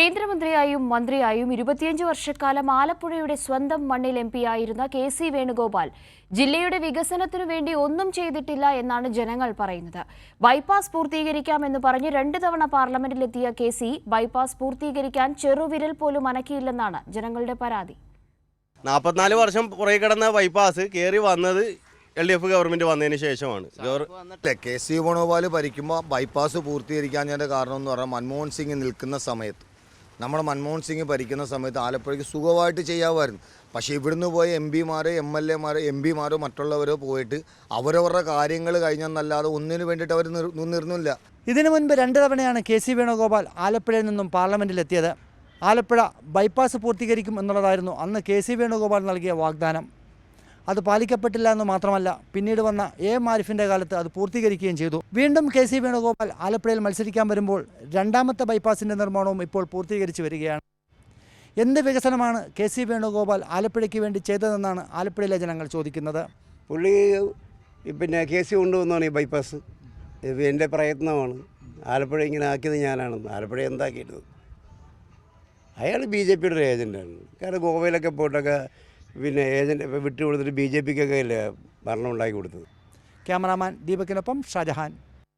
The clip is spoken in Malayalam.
കേന്ദ്രമന്ത്രിയായും മന്ത്രിയായും ഇരുപത്തിയഞ്ച് വർഷക്കാലം ആലപ്പുഴയുടെ സ്വന്തം മണ്ണിൽ എം പിയായിരുന്ന കെ സി വേണുഗോപാൽ ജില്ലയുടെ വികസനത്തിനു വേണ്ടി ഒന്നും ചെയ്തിട്ടില്ല എന്നാണ് ജനങ്ങൾ പറയുന്നത്. ബൈപ്പാസ് പൂർത്തീകരിക്കാമെന്ന് പറഞ്ഞ് രണ്ട് തവണ പാർലമെന്റിലെത്തിയ കെ സി ബൈപ്പാസ് പൂർത്തീകരിക്കാൻ ചെറുവിരൽ പോലും അനക്കിയില്ലെന്നാണ് ജനങ്ങളുടെ പരാതി. നാൽപ്പത്തിനാല് വർഷം പുറകെ കിടന്ന ബൈപ്പാസ് കയറി വന്നത് എൽ ഡി എഫ് ഗവൺമെന്റ് വന്നതിന് ശേഷമാണ്. കെ സി വേണുഗോപാൽ ഭരിക്കുമ്പോൾ ബൈപ്പാസ് പൂർത്തീകരിക്കാഞ്ഞതിന്റെ കാരണം എന്ന് പറഞ്ഞാൽ മൻമോഹൻ സിംഗ് നിൽക്കുന്ന സമയത്ത് നമ്മുടെ മൻമോഹൻ സിംഗ് ഭരിക്കുന്ന സമയത്ത് ആലപ്പുഴയ്ക്ക് സുഖമായിട്ട് ചെയ്യാമായിരുന്നു. പക്ഷേ ഇവിടുന്ന് പോയ എം പിമാരോ എം എൽ എമാരോ എം പിമാരോ മറ്റുള്ളവരോ പോയിട്ട് അവരവരുടെ കാര്യങ്ങൾ കഴിഞ്ഞെന്നല്ലാതെ ഒന്നിനു വേണ്ടിയിട്ട് അവർ നിന്നിരുന്നില്ല. ഇതിനു മുൻപ് രണ്ട് തവണയാണ് കെ സി വേണുഗോപാൽ ആലപ്പുഴയിൽ നിന്നും പാർലമെന്റിലെത്തിയത് ആലപ്പുഴ ബൈപ്പാസ് പൂർത്തീകരിക്കും എന്നുള്ളതായിരുന്നു അന്ന് കെ സി വേണുഗോപാൽ നൽകിയ വാഗ്ദാനം. അത് പാലിക്കപ്പെട്ടില്ല എന്ന് മാത്രമല്ല പിന്നീട് വന്ന എ മാരിഫിന്റെ കാലത്ത് അത് പൂർത്തീകരിക്കുകയും ചെയ്തു. വീണ്ടും കെ സി വേണുഗോപാൽ ആലപ്പുഴയിൽ മത്സരിക്കാൻ വരുമ്പോൾ രണ്ടാമത്തെ ബൈപ്പാസിന്റെ നിർമ്മാണവും ഇപ്പോൾ പൂർത്തീകരിച്ചു വരികയാണ്. എന്ത് വികസനമാണ് കെ സി വേണുഗോപാൽ ആലപ്പുഴയ്ക്ക് വേണ്ടി ചെയ്തതെന്നാണ് ആലപ്പുഴയിലെ ജനങ്ങൾ ചോദിക്കുന്നത്. പുള്ളി പിന്നെ സി കൊണ്ടുവന്നാണ് ഈ ബൈപ്പാസ്. എന്റെ പ്രയത്നമാണ്. ആലപ്പുഴ ഇങ്ങനെ ആക്കിയത് ഞാനാണ്. ആലപ്പുഴ എന്താക്കിയിരുന്നത് അയാൾ ബി ജെ പിയുടെ ഒരു കാരണം ഗോവയിലൊക്കെ പോയിട്ടൊക്കെ പിന്നെ ഏജന്റ് വിട്ടു കൊടുത്തിട്ട് ബി ജെ പിക്കൊക്കെ അല്ലേ ഭരണം ഉണ്ടാക്കി കൊടുത്തത്? ക്യാമറാമാൻ ദീപക്കിനൊപ്പം ഷാജഹാൻ.